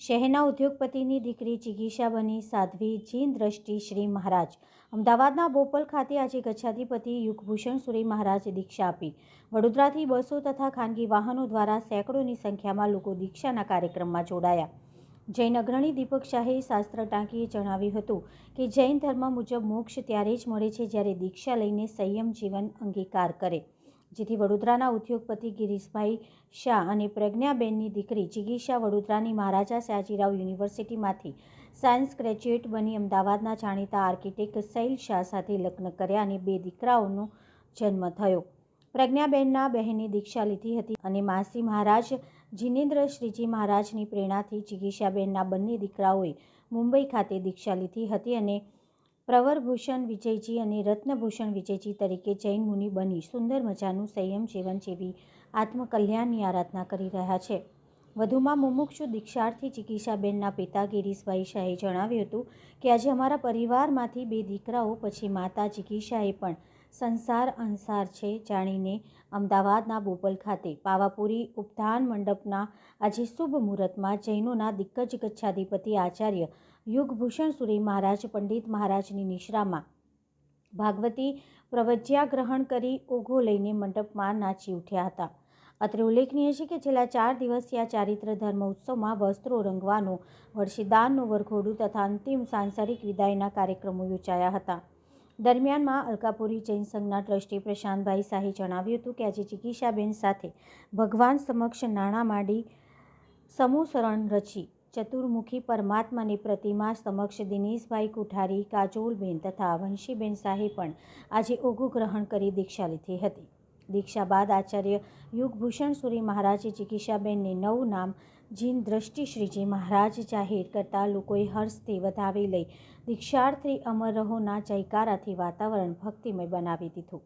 શહેરના ઉદ્યોગપતિની દીકરી જિગીશા બની સાધ્વી જીન દ્રષ્ટિ શ્રી મહારાજ. અમદાવાદના બોપલ ખાતે આજે ગચ્છાધિપતિ યુગભૂષણ સુરી મહારાજે દીક્ષા આપી. વડોદરાથી બસો તથા ખાનગી વાહનો દ્વારા સેંકડોની સંખ્યામાં લોકો દીક્ષાના કાર્યક્રમમાં જોડાયા. જૈન અગ્રણી દીપક શાહે શાસ્ત્ર ટાંકીએ જણાવ્યું હતું કે, જૈન ધર્મ મુજબ મોક્ષ ત્યારે જ મળે છે જ્યારે દીક્ષા લઈને સંયમ જીવન અંગીકાર કરે. જેથી વડોદરાના ઉદ્યોગપતિ ગિરીશભાઈ શાહ અને પ્રજ્ઞાબેનની દીકરી જિગીશા વડોદરાની મહારાજા સયાજીરાવ યુનિવર્સિટીમાંથી સાયન્સ ગ્રેજ્યુએટ બની અમદાવાદના જાણીતા આર્કિટેક્ટ સૈલ શાહ સાથે લગ્ન કર્યા અને બે દીકરાઓનો જન્મ થયો. પ્રજ્ઞાબેનના બહેને દીક્ષા લીધી હતી અને માસી મહારાજ જિનેન્દ્ર શ્રીજી મહારાજની પ્રેરણાથી જિગીશાબેનના બંને દીકરાઓએ મુંબઈ ખાતે દીક્ષા લીધી હતી અને પ્રવરભૂષણ વિજયજી અને રત્નભૂષણ વિજયજી તરીકે જૈન મુનિ બની સુંદર મજાનું સંયમ જીવન જેવી આત્મકલ્યાણની આરાધના કરી રહ્યા છે. વધુમાં મુમુક્ષુ દીક્ષાર્થી ચિકિત્સાબેનના પિતા ગિરીશભાઈ શાહે જણાવ્યું હતું કે, આજે અમારા પરિવારમાંથી બે દીકરાઓ, પછી માતા ચિકિત્સાએ પણ સંસાર અંસાર છે જાણીને અમદાવાદના બોપલ ખાતે પાવાપુરી ઉપધાન મંડપના આજે શુભ મુહૂર્તમાં જૈનોના દિગ્ગજ ગચ્છાધિપતિ આચાર્ય યુગભૂષણ સુરી મહારાજ પંડિત મહારાજની નિશ્રામાં ભાગવતી પ્રવજ્યા ગ્રહણ કરી ઓઘો લઈને મંડપમાં નાચી ઉઠ્યા હતા. અત્રે ઉલ્લેખનીય છે કે છેલ્લા ચાર દિવસીય ચારિત્ર ધર્મ ઉત્સવમાં વસ્ત્રો રંગવાનો, વર્ષીદાનનું વરઘોડું તથા અંતિમ સાંસારિક વિદાયના કાર્યક્રમો યોજાયા હતા. દરમિયાનમાં અલકાપુરી જૈન સંઘના ટ્રસ્ટી પ્રશાંતભાઈ શાહે જણાવ્યું હતું કે આજે ચિકિત્સાબેન સાથે ભગવાન સમક્ષ નાણાં માંડી સમૂહ શરણ રચી ચતુર્મુખી પરમાત્માની પ્રતિમા સમક્ષ દિનેશભાઈ કુઠારી, કાજોલબેન તથા વંશીબેન શાહે પણ આજે ઓઘું ગ્રહણ કરી દીક્ષા લીધી હતી. દીક્ષા બાદ આચાર્ય યુગભૂષણ સુરી મહારાજે ચિકિત્સાબેનને નવું નામ જીન દ્રષ્ટિ શ્રીજી મહારાજ જાહેર કરતા લોકોએ હર્ષથી વધાવી લઈ દીક્ષાર્થી અમર રહોના જયકારાથી વાતાવરણ ભક્તિમય બનાવી દીધું.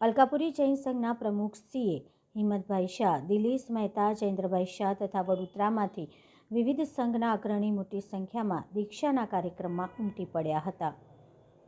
અલકાપુરી જૈન સંઘના પ્રમુખ સીએ હિંમતભાઈ શાહ, દિલીશ મહેતા, જયેન્દ્રભાઈ શાહ તથા વડોદરામાંથી વિવિધ સંઘના અગ્રણી મોટી સંખ્યામાં દીક્ષાના કાર્યક્રમમાં ઉમટી પડ્યા હતા.